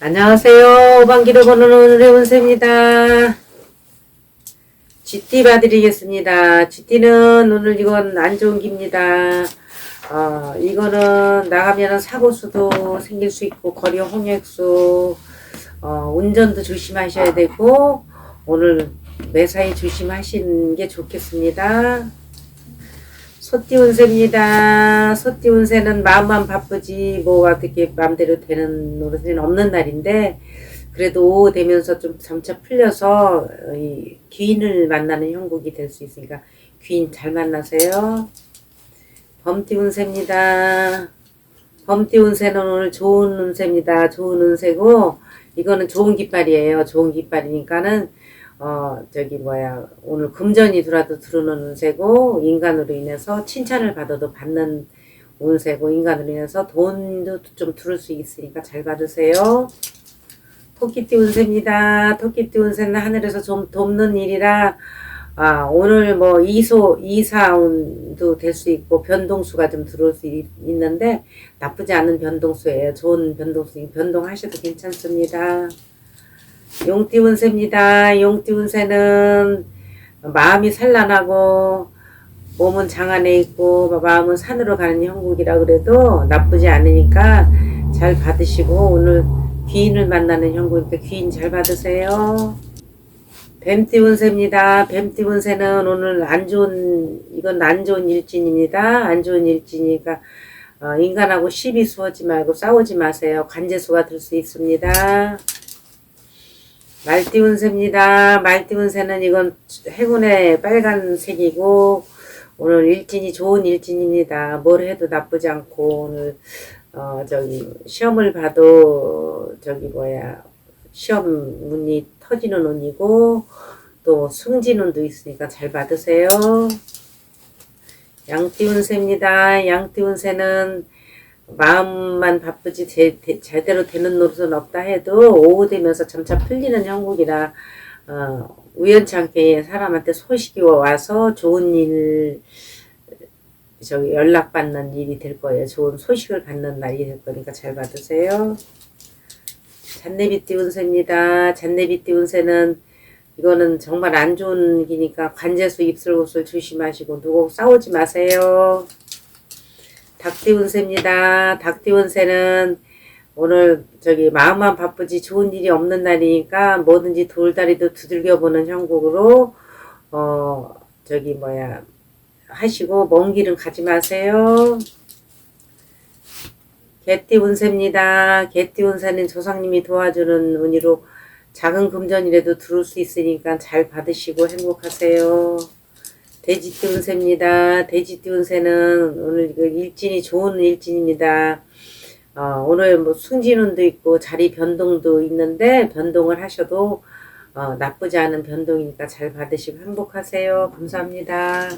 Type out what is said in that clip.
안녕하세요. 오반기를 보는 오늘의 운세입니다. 쥐띠 봐드리겠습니다. 쥐띠는 오늘 이건 안 좋은 기입니다. 어, 이거는 나가면은 사고수도 생길 수 있고, 거리 홍역수, 어, 운전도 조심하셔야 되고, 오늘 매사에 조심하시는 게 좋겠습니다. 소띠 운세입니다. 소띠 운세는 마음만 바쁘지 뭐 어떻게 마음대로 되는 노릇은 없는 날인데 그래도 오후 되면서 좀 점차 풀려서 어, 이 귀인을 만나는 형국이 될 수 있으니까 귀인 잘 만나세요. 범띠 운세입니다. 범띠 운세는 오늘 좋은 운세입니다. 좋은 운세고 이거는 좋은 깃발이에요. 좋은 깃발이니까는 어 저기 뭐야 오늘 금전이 들어와도 들어오는 운세고 인간으로 인해서 칭찬을 받아도 받는 운세고 인간으로 인해서 돈도 좀 들을 수 있으니까 잘 받으세요. 토끼띠 운세입니다. 토끼띠 운세는 하늘에서 좀 돕는 일이라 아 오늘 뭐 이소 이사운도 될 수 있고 변동수가 좀 들어올 수 있, 있는데 나쁘지 않은 변동수예요. 좋은 변동수 변동하셔도 괜찮습니다. 용띠 운세입니다. 용띠 운세는 마음이 산란하고 몸은 장 안에 있고 마음은 산으로 가는 형국이라 그래도 나쁘지 않으니까 잘 받으시고 오늘 귀인을 만나는 형국이니까 귀인 잘 받으세요. 뱀띠 운세입니다. 뱀띠 운세는 오늘 안 좋은 이건 안 좋은 일진입니다. 안 좋은 일진이니까 어, 인간하고 시비 수하지 말고 싸우지 마세요. 관제수가 될수 있습니다. 말띠 운세입니다. 말띠 운세는 이건 행운의 빨간색이고 오늘 일진이 좋은 일진입니다. 뭘 해도 나쁘지 않고 오늘 어 저기 시험을 봐도 저기 뭐야 시험 문이 터지는 운이고 또 승진 운도 있으니까 잘 받으세요. 양띠 운세입니다. 양띠 운세는 마음만 바쁘지 제, 대- 제대로 되는 노릇은 없다 해도 오후 되면서 점차 풀리는 형국이라 어, 우연치 않게 사람한테 소식이 와서 좋은 일 저기 연락받는 일이 될 거예요. 좋은 소식을 받는 날이 될 거니까 잘 받으세요. 잔내비띠 운세입니다. 잔내비띠 운세는 이거는 정말 안 좋은 기니까 관제수 입술곳을 조심하시고 누구 싸우지 마세요. 닭띠 운세입니다. 닭띠 운세는 오늘 저기 마음만 바쁘지 좋은 일이 없는 날이니까 뭐든지 돌다리도 두들겨 보는 형국으로 어 저기 뭐야 하시고 먼 길은 가지 마세요. 개띠 운세입니다. 개띠 운세는 조상님이 도와주는 운이로 작은 금전이라도 들어올 수 있으니까 잘 받으시고 행복하세요. 돼지띠 운세입니다. 돼지띠 운세는 오늘 그 일진이 좋은 일진입니다. 어, 오늘 뭐 승진운도 있고 자리 변동도 있는데 변동을 하셔도 어, 나쁘지 않은 변동이니까 잘 받으시고 행복하세요. 감사합니다.